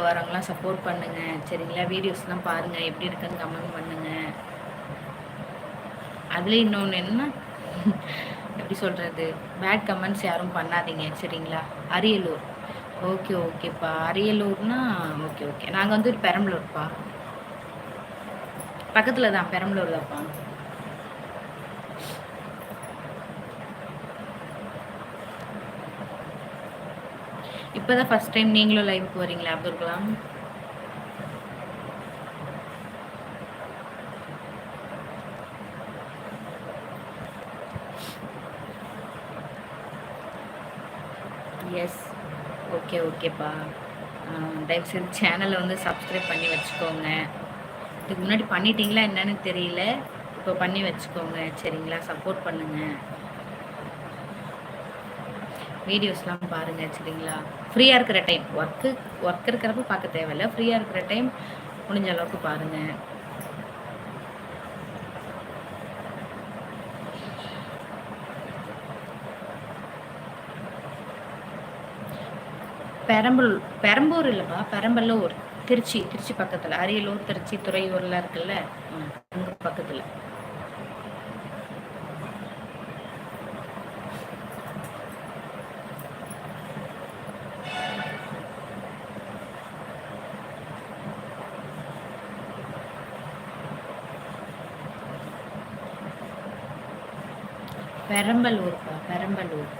வரவங்களாம் support பண்ணுங்க. சரிங்களா? வீடியோஸ்லாம் பாருங்க. எப்படி இருக்குன்னு கமெண்ட் பண்ணுங்க. அதுலேயும் இன்னொன்று என்ன? எப்படி சொல்கிறது பேட் கமெண்ட்ஸ் யாரும் பண்ணாதீங்க. சரிங்களா? அரியலூர். ஓகே ஓகேப்பா அரியலூர்னா ஓகே ஓகே நாங்கள் வந்து பெரம்பலூர்ப்பா. பக்கத்தில் தான் பெரம்பலூர் தான்ப்பா இப்போ தான் ஃபஸ்ட் டைம் நீங்களும் லைவுக்கு வரீங்களா அப்துல் கலாம்? எஸ் ஓகே ஓகேப்பா தயவுசெய்து சேனலை வந்து சப்ஸ்கிரைப் பண்ணி வச்சுக்கோங்க. இதுக்கு முன்னாடி பண்ணிட்டீங்களா என்னன்னு தெரியல. இப்போ பண்ணி வச்சுக்கோங்க. சரிங்களா? சப்போர்ட் பண்ணுங்கள் வீடியோஸ்லாம் பாருங்கள் சரிங்களா? ஃப்ரீயாக இருக்கிற டைம் ஒர்க்கு ஒர்க் இருக்கிறப்ப பார்க்க தேவையில்ல. ஃப்ரீயாக இருக்கிற டைம் முடிஞ்ச அளவுக்கு பாருங்கள் பெரம்பலூர் பெரம்பூர் இல்லைப்பா பெரம்பலூர். திருச்சி திருச்சி பக்கத்தில். அரியலூர் திருச்சி துறையூர்லாம் இருக்குல்ல? அங்கே பக்கத்தில். பெரம்பலூர்ப்பா பெரம்பலூர்.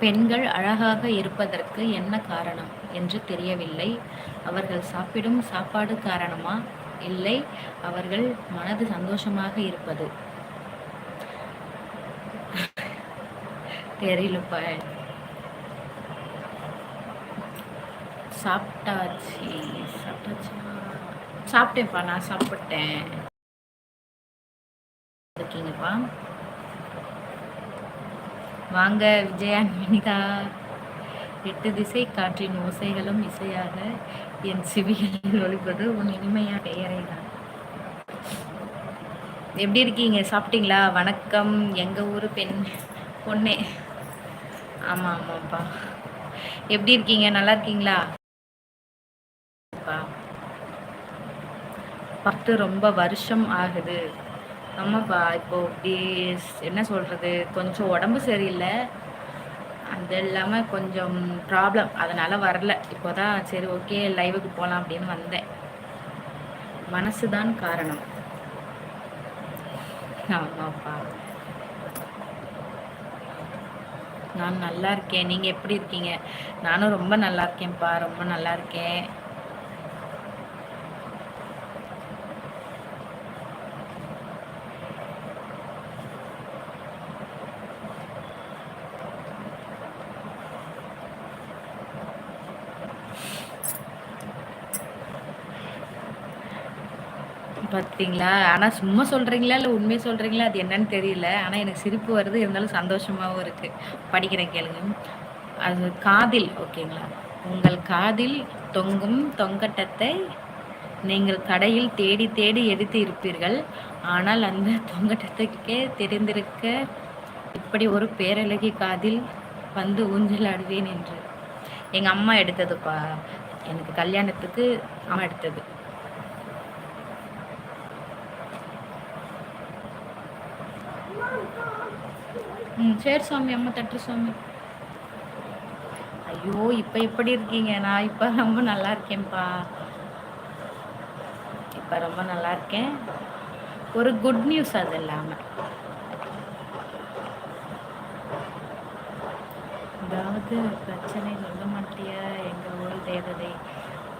பெண்கள் அழகாக இருப்பதற்கு என்ன காரணம் என்று தெரியவில்லை. அவர்கள் சாப்பிடும் சாப்பாடு காரணமா? இல்லை. அவர்கள் மனது சந்தோஷமாக இருப்பது. தெரியலப்பா. சாப்பிட்டாச்சு. சாப்பிட்டாச்சு? சாப்பிட்டேன்ப்பா நான் சாப்பிட்டேன். இருக்கீங்கப்பா. வாங்க விஜயான்மினிதா எட்டு திசை காற்றின் ஓசைகளும் இசையாக என் சிவிகளில் ஒழிப்பது உன் இனிமையா பெயரை தான் எப்படி இருக்கீங்க? சாப்பிட்டீங்களா? வணக்கம். எங்கள் ஊர் பெண் பொண்ணே. ஆமாம் ஆமாப்பா. எப்படி இருக்கீங்க? நல்லா இருக்கீங்களா? பத்து ரொம்ப வருஷம் ஆகுது. ஆமாப்பா இப்போ இப்படி என்ன சொல்கிறது கொஞ்சம் உடம்பு சரியில்லை. அது இல்லாமல் கொஞ்சம் ப்ராப்ளம் அதனால் வரல. இப்போ தான் சரி ஓகே லைவுக்கு போகலாம் அப்படின்னு வந்தேன். மனசு தான் காரணம். ஆமாப்பா. நான் நல்லா இருக்கேன். நீங்கள் எப்படி இருக்கீங்க? நானும் ரொம்ப நல்லா இருக்கேன்ப்பா. ரொம்ப நல்லா இருக்கேன். பார்த்தீங்களா ஆனால் சும்மா சொல்கிறீங்களா இல்லை உண்மையை சொல்கிறீங்களா அது என்னன்னு தெரியல. ஆனால் எனக்கு சிரிப்பு வருது. இருந்தாலும் சந்தோஷமாகவும் இருக்குது படிக்கிறேன் கேளுங்க. அது காதில் ஓகேங்களா? உங்கள் காதில் தொங்கும் தொங்கட்டத்தை நீங்கள் கடையில் தேடி தேடி எடுத்து இருப்பீர்கள். ஆனால் அந்த தொங்கட்டத்துக்கே தெரிந்திருக்க இப்படி ஒரு பேரழகி காதில் வந்து ஊஞ்சல் ஆடுவேன் என்று. எங்கள் அம்மா எடுத்ததுப்பா. எனக்கு கல்யாணத்துக்கு அம்மா எடுத்தது. ம் சரி சுவாமி அம்மா தட்டு சுவாமி. ஐயோ இப்போ எப்படி இருக்கீங்க? நான் இப்போ ரொம்ப நல்லா இருக்கேன்ப்பா. இப்போ ரொம்ப நல்லா இருக்கேன். ஒரு குட் நியூஸ் அது இல்லாமல் ஏதாவது பிரச்சனை சொல்ல மாட்டியா? எங்கள் ஊர் தேவதை.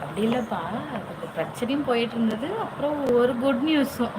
அப்படி இல்லைப்பா. கொஞ்சம் பிரச்சனையும் போயிட்டு இருந்தது. அப்புறம் ஒரு குட் நியூஸும்